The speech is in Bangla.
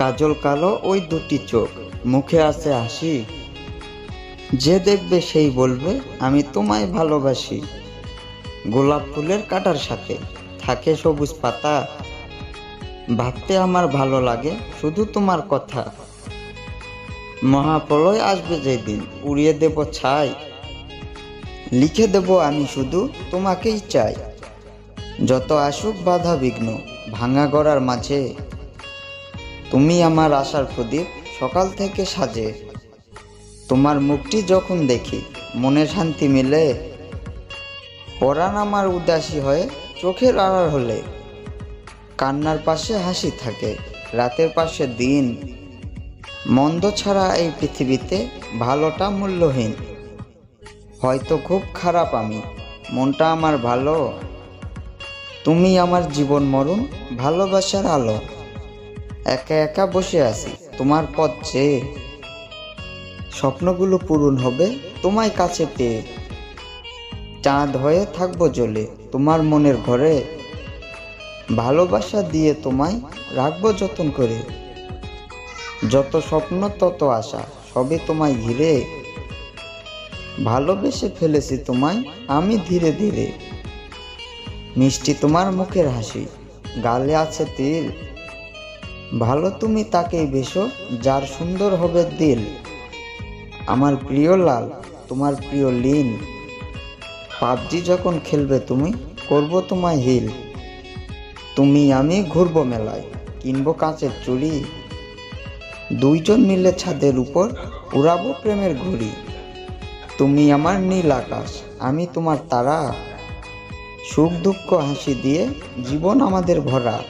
কাজল কালো ওই দুটি চোখ। মুখে আছে হাসি। যে দেখবে সেই বলবে, আমি তোমায় ভালোবাসি। গোলাপ ফুলের কাটার সাথে। থাকে সবুজ পাতা। ভাবতে আমার ভালো লাগে শুধু তোমার কথা। মহাপ্রলয় আসবে যেদিন, উড়িয়ে দেব ছাই। লিখে দেব আমি শুধু তোমাকেই চাই। যত আসুক বাধা বিঘ্ন, ভাঙা গড়ার মাঝে। তুমি আমার আশার প্রদীপ সকাল থেকে সাজে। তোমার মুখটি যখন দেখি, মনে শান্তি মিলে। পরাণ আমার উদাসী হয়ে চোখের আড়ার হলে। কান্নার পাশে হাসি থাকে, রাতের পাশে দিন। মন্দ ছাড়া এই পৃথিবীতে ভালোটা মূল্যহীন। হয়তো খুব খারাপ আমি, মনটা আমার ভালো। তুমি আমার জীবন মরণ ভালোবাসার আলো। একা একা বসে আছি। তোমার পথ চেয়ে স্বপ্নগুলো পূরণ হবে, তোমায় কাছে পেয়ে চাঁদ হয়ে থাকব জ্বলে। তোমার মনের ঘরে ভালোবাসা দিয়ে তোমায় রাখব যতন করে। যত স্বপ্ন, তত আশা সবে তোমায় ঘিরে। ভালোবেসে ফেলেছি তোমায় আমি ধীরে ধীরে। মিষ্টি তোমার মুখের হাসি, গালে আছে তিল। ভালো তুমি তাকেই বেশো, যার সুন্দর হবে দিল। আমার প্রিয় লাল, তোমার প্রিয় লিন। পাবজি যখন খেলবে তুমি, করব তোমায় হিল। তুমি আমি ঘুরবো মেলায়, কিনব কাঁচের চুড়ি। দুইজন মিলে ছাদের উপর উড়াবো প্রেমের ঘুড়ি। তুমি আমার নীল আকাশ, আমি তোমার তারা। সুখ দুঃখ হাসি দিয়ে জীবন আমাদের ভরা।